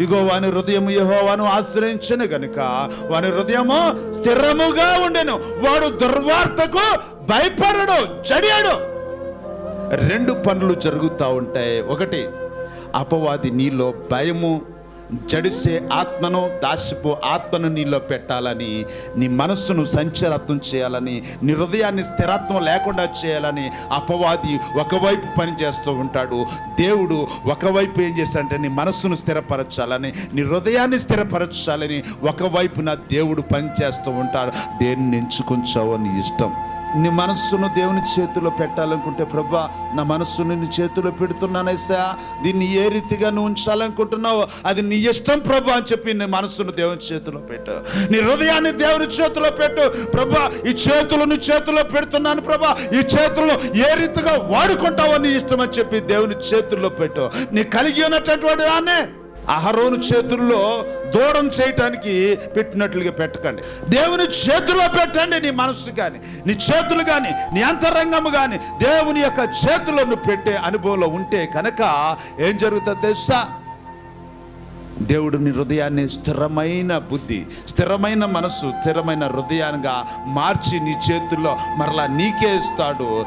ఇగో వాని హృదయం యహోవాను ఆశ్రయించను గనుక వాని హృదయము స్థిరముగా ఉండెను. వాడు దుర్వార్తకు భయపడడు చడియాడు. రెండు పనులు జరుగుతూ ఉంటాయి. ఒకటి అపవాది నీలో భయము జడిసే ఆత్మను దాసిపో ఆత్మను నీలో పెట్టాలని నీ మనస్సును సంచరత్వం చేయాలని నీ హృదయాన్ని స్థిరత్వం లేకుండా చేయాలని అపవాది ఒకవైపు పని చేస్తూ ఉంటాడు. దేవుడు ఒకవైపు ఏం చేస్తాడంటే నీ మనస్సును స్థిరపరచాలని నీ హృదయాన్ని స్థిరపరచాలని ఒకవైపున దేవుడు పని చేస్తూ ఉంటాడు. దేన్ని ఎంచుకుంచావు నీ ఇష్టం. నీ మనస్సును దేవుని చేతిలో పెట్టాలనుకుంటే ప్రభా నా మనస్సును నీ చేతిలో పెడుతున్నానేసా దీన్ని ఏ రీతిగా నువ్వు ఉంచాలనుకుంటున్నావు అది నీ ఇష్టం ప్రభా అని చెప్పి నీ మనస్సును దేవుని చేతిలో పెట్టు. నీ హృదయాన్ని దేవుని చేతిలో పెట్టు. ప్రభా ఈ చేతులు నీ చేతిలో పెడుతున్నాను ప్రభా. ఈ చేతుల్లో ఏ రీతిగా వాడుకుంటావో నీ ఇష్టం అని చెప్పి దేవుని చేతుల్లో పెట్టు. నీ కలిగి ఉన్నటువంటి దాన్నే అహరోను చేతుల్లో దూరం చేయటానికి పెట్టినట్లుగా పెట్టకండి. దేవుని చేతిలో పెట్టండి నీ మనస్సు కానీ నీ చేతులు కానీ నీ అంతరంగము కానీ దేవుని యొక్క చేతిలో నువ్వు పెట్టే అనుభవంలో ఉంటే కనుక ఏం జరుగుతుంది తెలుసా? దేవుడు నీ హృదయాన్ని స్థిరమైన బుద్ధి స్థిరమైన మనస్సు స్థిరమైన హృదయాన్నిగా మార్చి నీ చేతుల్లో మరలా నీకే ఇస్తాడు.